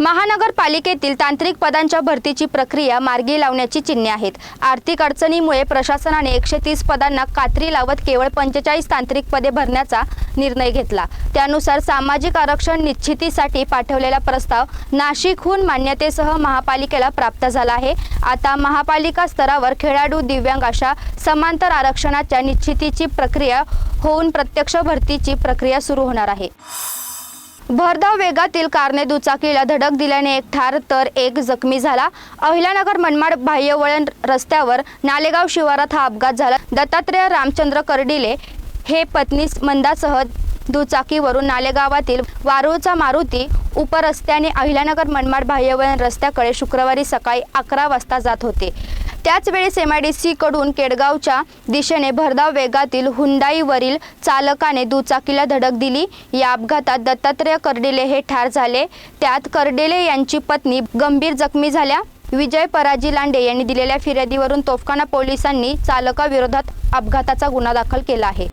महानगरपालिकेतील तांत्रिक पदांच्या भरतीची प्रक्रिया मार्गी लावण्याची चिन्हे आहेत. आर्थिक अडचणीमुळे प्रशासनाने एकशे तीस पदांना कात्री लावत केवळ पंचेचाळीस तांत्रिक पदे भरण्याचा निर्णय घेतला. त्यानुसार सामाजिक आरक्षण निश्चितीसाठी पाठवलेला प्रस्ताव नाशिकहून मान्यतेसह महापालिकेला प्राप्त झाला आहे. आता महापालिका स्तरावर खेळाडू दिव्यांग अशा समांतर आरक्षणाच्या निश्चितीची प्रक्रिया होऊन प्रत्यक्ष भरतीची प्रक्रिया सुरू होणार आहे. भरधाव वेगातील कारने दुचाकीला धडक दिल्याने एक ठार तर एक जखमी झाला. अहिल्यानगर मनमाड बाह्यवळण रस्त्यावर नालेगाव शिवारात हा अपघात झाला. दत्तात्रेय रामचंद्र कर्डिले हे पत्नी मंदासह दुचाकीवरून नालेगावातील वारूळचा मारुती उपरस्त्याने अहिल्यानगर मनमाड बाह्यवळण रस्त्याकडे शुक्रवारी सकाळी अकरा वाजता जात होते. त्याचवेळी वेळेस केडगावच्या दिशेने भरधाव वेगातील हुंडाईवरील चालकाने दुचाकीला धडक दिली. या अपघातात दत्तात्रेय कर्डिले हे ठार झाले. त्यात कर्डिले यांची पत्नी गंभीर जखमी झाल्या. विजय पराजी लांडे यांनी दिलेल्या फिर्यादीवरून तोफखाना पोलिसांनी चालकाविरोधात अपघाताचा गुन्हा दाखल केला आहे.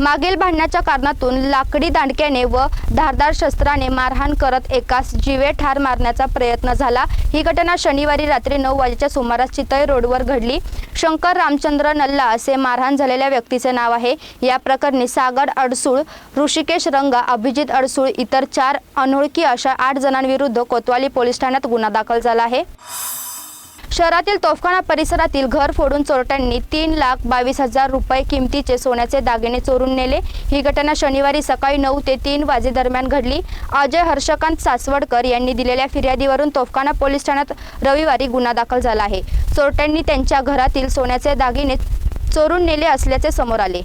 मागील भांडणाच्या कारणातून लाकडी दांडक्याने व धारदार शस्त्राने मारहाण करत एकास जीवे ठार मारण्याचा प्रयत्न झाला. ही घटना शनिवारी रात्री नऊ वाजेच्या सुमारास चितळे रोडवर घडली. शंकर रामचंद्र नल्ला असे मारहाण झालेल्या व्यक्तीचे नाव आहे. या प्रकरणी सागर अडसूळ ऋषिकेश रंगा अभिजित अडसूळ इतर चार अनोळखी अशा आठ जणांविरुद्ध कोतवाली पोलीस ठाण्यात गुन्हा दाखल झाला आहे. शहरातील तोफखाना परिसरातील घर फोडून चोरट्यांनी तीन लाख बावीस हजार रुपये किमतीचे सोन्याचे दागिने चोरून नेले. ही घटना शनिवारी सकाळी नऊ ते तीन वाजेदरम्यान घडली. अजय हर्षकांत सासवडकर यांनी दिलेल्या फिर्यादीवरून तोफखाना पोलीस ठाण्यात रविवारी गुन्हा दाखल झाला आहे. चोरट्यांनी त्यांच्या घरातील सोन्याचे दागिने चोरून नेले असल्याचे समोर आले.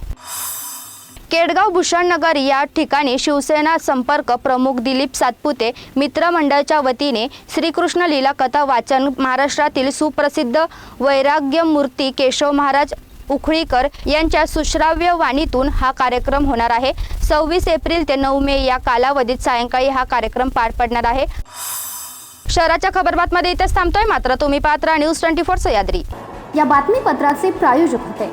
केडगाव भूषणनगर या ठिकाणी शिवसेना संपर्क प्रमुख दिलीप सातपुते मित्रमंडळाच्या वतीने श्रीकृष्ण लीला कथा वाचन महाराष्ट्रातील सुप्रसिद्ध वैराग्य मूर्ती केशव महाराज उखळीकर यांच्या सुश्राव्य वाणीतून हा कार्यक्रम होणार आहे. सव्वीस एप्रिल ते नऊ मे या कालावधीत सायंकाळी हा कार्यक्रम पार पडणार आहे. शहराच्या खबरबातमध्ये इथेच थांबतोय. मात्र तुम्ही पात्र न्यूज ट्वेंटी फोर सह्याद्री. या बातमीपत्राचे प्रायोजक होते.